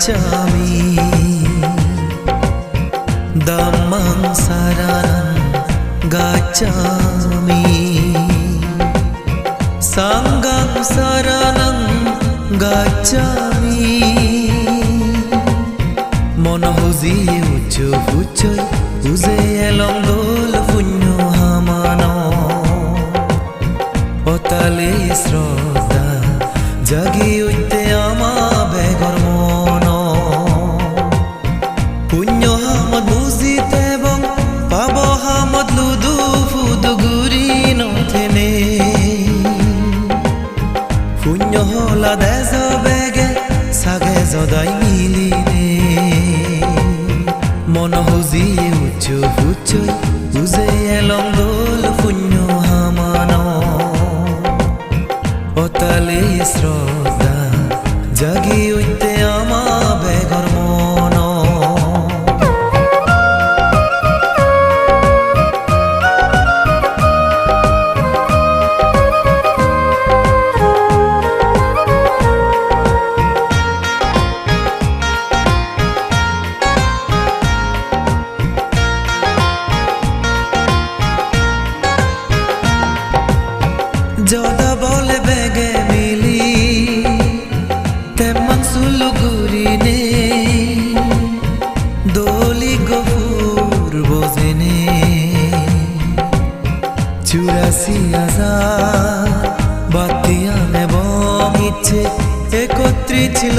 gacciami Dhammam saranam gacciami Sangam saranam gacciami মন হুজিয়ে উচ্চ ফুচই উজে এলম দোল পুণ্য হামান অতালে শ্রদ্ধা জাগি উঠতে জাগি তেমন সুলুগুরিনে দলি গফুর বোঝেনে চুরাশি হাজার বাতিয়া নেব ইচ্ছে একত্রিত ছিল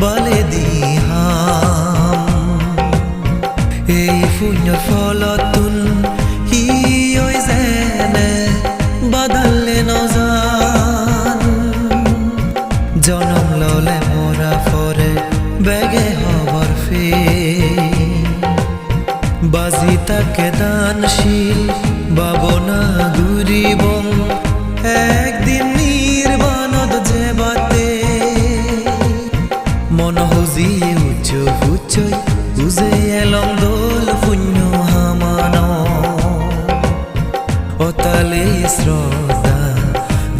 বলে দিহাম। এই পুণ্যর ফলতুন হি ওই জেনে নজান। জনম ললে মোরা ফরে বেগে হবর ফে। বাজি তাকে দানশীল, বাবনা ঘুরিবং একদিন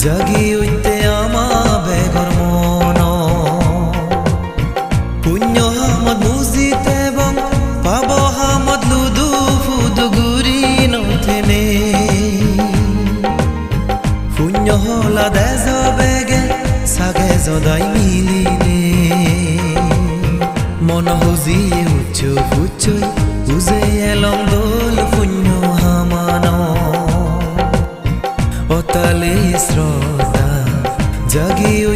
জাগি উঠতে আমা বেগর মন। পুণ্য হামদ বুঝিতে এবং পাব হামদ লুদু ফুদু গুরি নথেনে পুণ্য হলা দেজ বেগে, সাগে জদাই মিলিনে। মন হুজিয়ে উচ্চ ফুচই জাগি ওই